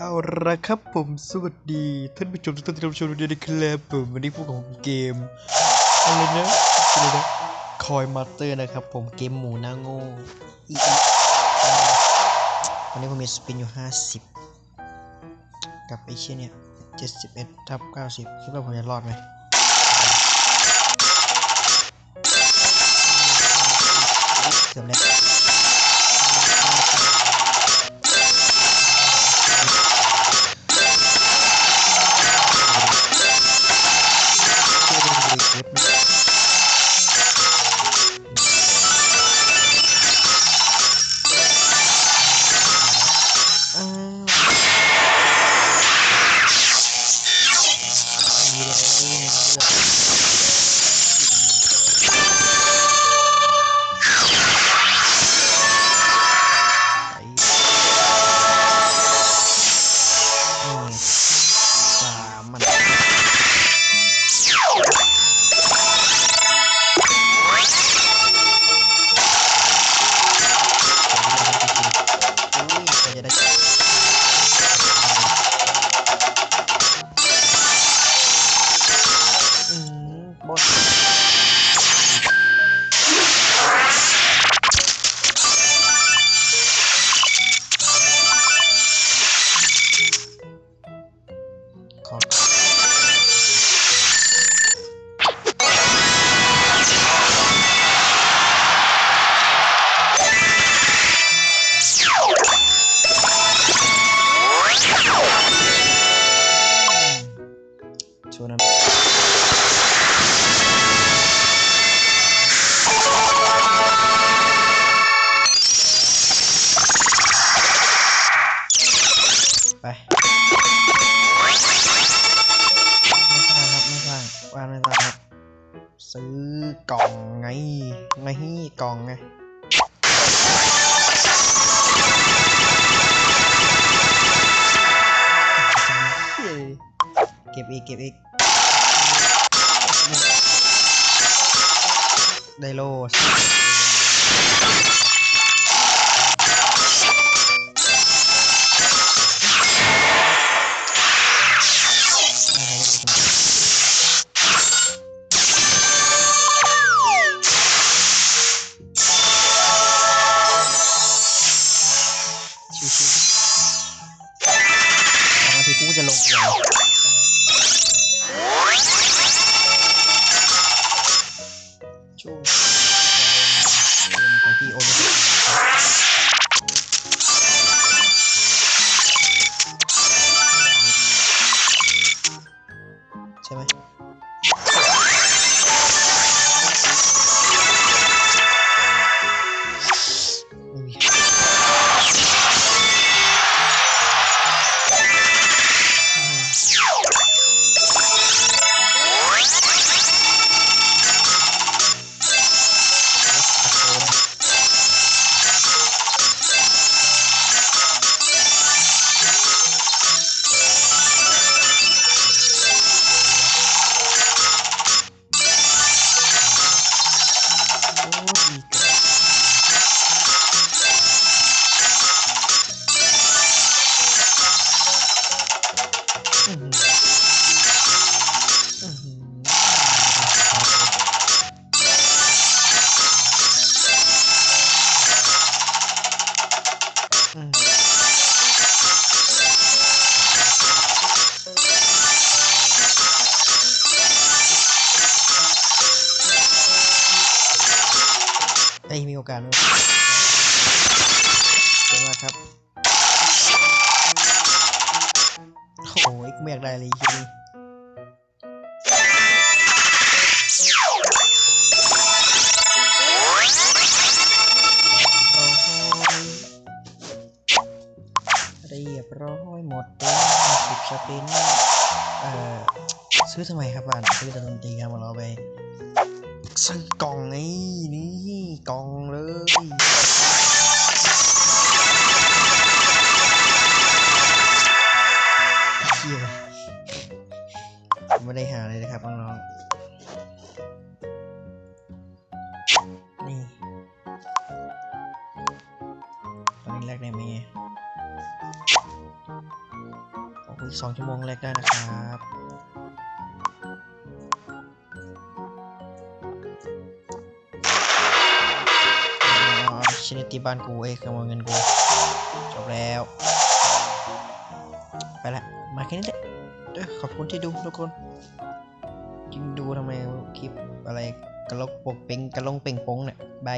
เอาละครับผมสวัสดีท่านผู้ชมทุกท่านที่รับชมด้วยนะครับผมวันนี้พวกผมเกมอะไรนะอะไรนะคอยมาสเตอร์นะครับ ผมเกมหมูหน้าโง่อีอีอ่าวันนี้ผมมีสปินอยู่ 50 กับไอ้เชี่ยเนี่ย71ทับ90คิดว่าผมจะรอดไหมเกือบแล้ว กล่องไงไงกล่องไงเก็บอีกเก็บอีกได้โล กูก็จะลงอย่างชูเกมของพี่โอเวใช่ไหม อ้มีโอกาสไหมเจ๋งมากครับ โอ้ยกูไม่อยากได้เลยทีนี้เรียบร้อยหมดแล้วสิบสปินเอ่อซื้อทำไมครับบ้านซื้อแต่ดนตรีครับมาเราไป ซื้อกล่องไงนี่กล่องเลยเฮียไม่ได้หาเลยนะครับน้องๆนี่ตอนนี้แรกได้ไหมอีกสองชั่วโมงแรกได้นะครับ ชินิติบ้านกูเอ้ยขโมยเงินกูจบแล้ว ไปละ มาแค่นี้แหละเด้อขอบคุณที่ดูทุกคนจริงดูทำไมคลิปอะไรกระลกปกเป่งกระลงเป่งปงเนี่ยใบ